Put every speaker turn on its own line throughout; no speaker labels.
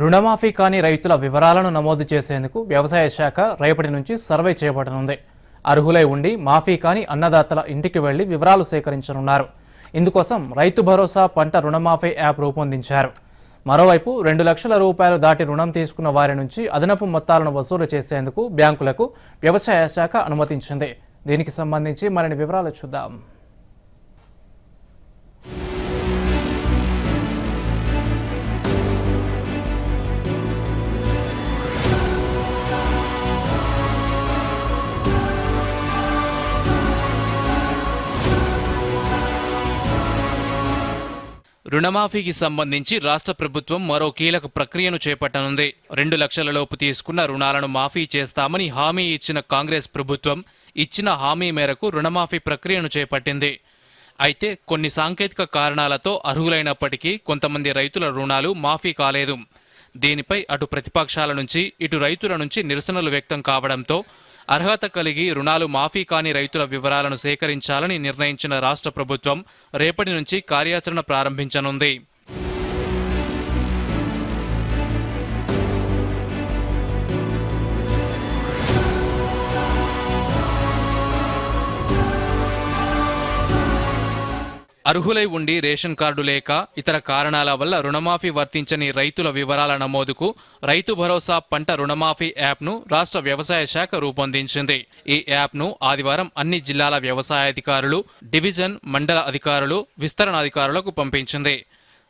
రుణమాఫీ కాని రైతుల వివరాలను నమోదు చేసేందుకు వ్యవసాయ శాఖ రేపటి నుంచి సర్వే చేపట్టనుంది అర్హులై ఉండి మాఫీ కాని అన్నదాతల ఇంటికి వెళ్ళి వివరాలు సేకరించనున్నారు. ఇందుకోసం రైతు భరోసా పంట రుణమాఫీ యాప్ రూపొందించారు. మరోవైపు రెండు లక్షల రూపాయలు దాటి రుణం తీసుకున్న వారి నుంచి అదనపు మొత్తాలను వసూలు చేసేందుకు బ్యాంకులకు వ్యవసాయ శాఖ అనుమతించింది. దీనికి సంబంధించి మరిన్ని వివరాలు చూద్దాం.
రుణమాఫీకి సంబంధించి రాష్ట్ర ప్రభుత్వం మరో కీలక ప్రక్రియను చేపట్టనుంది. రెండు లక్షల లోపు తీసుకున్న రుణాలను మాఫీ చేస్తామని హామీ ఇచ్చిన కాంగ్రెస్ ప్రభుత్వం ఇచ్చిన హామీ మేరకు రుణమాఫీ ప్రక్రియను చేపట్టింది. అయితే కొన్ని సాంకేతిక కారణాలతో అర్హులైనప్పటికీ కొంతమంది రైతుల రుణాలు మాఫీ కాలేదు. దీనిపై అటు ప్రతిపక్షాల నుంచి ఇటు రైతుల నుంచి నిరసనలు వ్యక్తం కావడంతో అర్హత కలిగి రుణాలు మాఫీ కాని రైతుల వివరాలను సేకరించాలని నిర్ణయించిన రాష్ట్ర ప్రభుత్వం రేపటి నుంచి కార్యాచరణ ప్రారంభించనుంది. అర్హులై ఉండి రేషన్ కార్డు లేక ఇతర కారణాల వల్ల రుణమాఫీ వర్తించని రైతుల వివరాల నమోదుకు రైతు భరోసా పంట రుణమాఫీ యాప్ను రాష్ట్ర వ్యవసాయ శాఖ రూపొందించింది. ఈ యాప్ను ఆదివారం అన్ని జిల్లాల వ్యవసాయాధికారులు డివిజన్ మండల అధికారులు విస్తరణ అధికారులకు పంపించింది.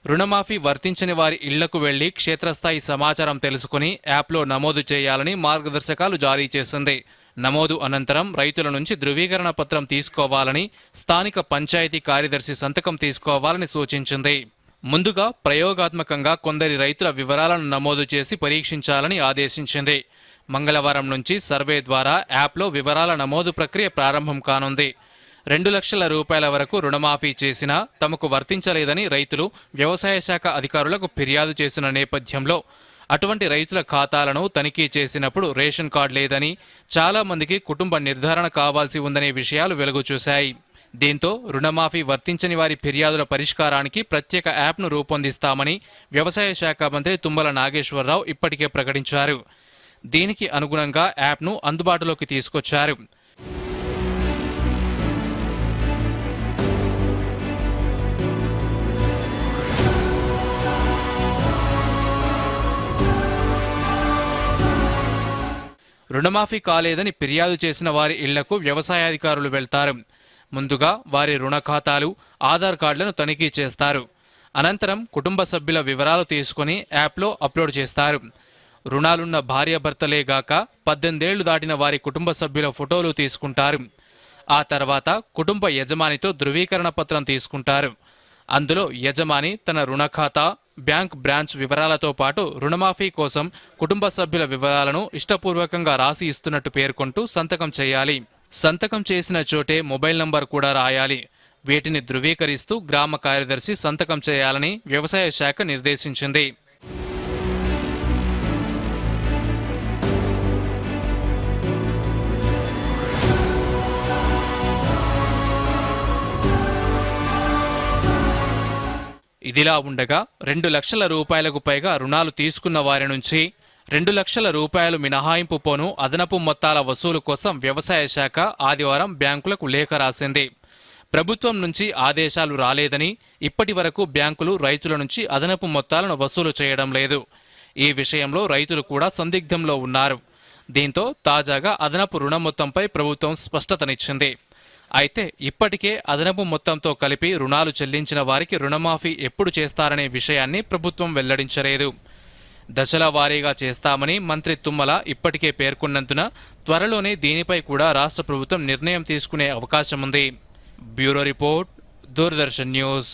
రుణమాఫీ వర్తించని వారి ఇళ్ళకు వెళ్ళి క్షేత్రస్థాయి సమాచారం తెలుసుకుని యాప్లో నమోదు చేయాలని మార్గదర్శకాలు జారీ చేసింది. నమోదు అనంతరం రైతుల నుంచి ధృవీకరణ పత్రం తీసుకోవాలని స్థానిక పంచాయతీ కార్యదర్శి సంతకం తీసుకోవాలని సూచించింది. ముందుగా ప్రయోగాత్మకంగా కొందరి రైతుల వివరాలను నమోదు చేసి పరీక్షించాలని ఆదేశించింది. మంగళవారం నుంచి సర్వే ద్వారా యాప్లో వివరాల నమోదు ప్రక్రియ ప్రారంభం కానుంది. రెండు లక్షల రూపాయల వరకు రుణమాఫీ చేసినా తమకు వర్తించలేదని రైతులు వ్యవసాయ శాఖ అధికారులకు ఫిర్యాదు చేసిన నేపథ్యంలో అటువంటి రైతుల ఖాతాలను తనిఖీ చేసినప్పుడు రేషన్ కార్డు లేదని చాలా మందికి కుటుంబ నిర్ధారణ కావాల్సి ఉందనే విషయాలు వెలుగు చూశాయి. దీంతో రుణమాఫీ వర్తించని వారి ఫిర్యాదుల పరిష్కారానికి ప్రత్యేక యాప్ను రూపొందిస్తామని వ్యవసాయ శాఖ మంత్రి తుమ్మల నాగేశ్వరరావు ఇప్పటికే ప్రకటించారు. దీనికి అనుగుణంగా యాప్ను అందుబాటులోకి తీసుకొచ్చారు. రుణమాఫీ కాలేదని ఫిర్యాదు చేసిన వారి ఇళ్ళకు వ్యవసాయాధికారులు వెళ్తారు. ముందుగా వారి రుణ ఖాతాలు ఆధార్ కార్డులను తనిఖీ చేస్తారు. అనంతరం కుటుంబ సభ్యుల వివరాలు తీసుకుని యాప్లో అప్లోడ్ చేస్తారు. రుణాలున్న భార్యాభర్తలే గాక పద్దెనిమిదేళ్ళు దాటిన వారి కుటుంబ సభ్యుల ఫోటోలు తీసుకుంటారు. ఆ తర్వాత కుటుంబ యజమానితో ధృవీకరణ పత్రం తీసుకుంటారు. అందులో యజమాని తన రుణ ఖాతా బ్యాంక్ బ్రాంచ్ వివరాలతో పాటు రుణమాఫీ కోసం కుటుంబ సభ్యుల వివరాలను ఇష్టపూర్వకంగా రాసి ఇస్తున్నట్టు పేర్కొంటూ సంతకం చేయాలి. సంతకం చేసిన చోటే మొబైల్ నంబర్ కూడా రాయాలి. వీటిని ధృవీకరిస్తూ గ్రామ కార్యదర్శి సంతకం చేయాలని వ్యవసాయ శాఖ నిర్దేశించింది. ఇదిలా ఉండగా రెండు లక్షల రూపాయలకు పైగా రుణాలు తీసుకున్న వారి నుంచి రెండు లక్షల రూపాయలు మినహాయింపు పోను అదనపు మొత్తాల వసూలు కోసం వ్యవసాయ శాఖ ఆదివారం బ్యాంకులకు లేఖ రాసింది. ప్రభుత్వం నుంచి ఆదేశాలు రాలేదని ఇప్పటి వరకు బ్యాంకులు రైతుల నుంచి అదనపు మొత్తాలను వసూలు చేయడం లేదు. ఈ విషయంలో రైతులు కూడా సందిగ్ధంలో ఉన్నారు. దీంతో తాజాగా అదనపు రుణ మొత్తంపై ప్రభుత్వం స్పష్టతనిచ్చింది. అయితే ఇప్పటికే అదనపు మొత్తంతో కలిపి రుణాలు చెల్లించిన వారికి రుణమాఫీ ఎప్పుడు చేస్తారనే విషయాన్ని ప్రభుత్వం వెల్లడించలేదు. దశల వారీగా చేస్తామని మంత్రి తుమ్మల ఇప్పటికే పేర్కొన్నందున త్వరలోనే దీనిపై కూడా రాష్ట్ర ప్రభుత్వం నిర్ణయం తీసుకునే అవకాశం ఉంది బ్యూరో రిపోర్ట్ దూరదర్శన్ న్యూస్.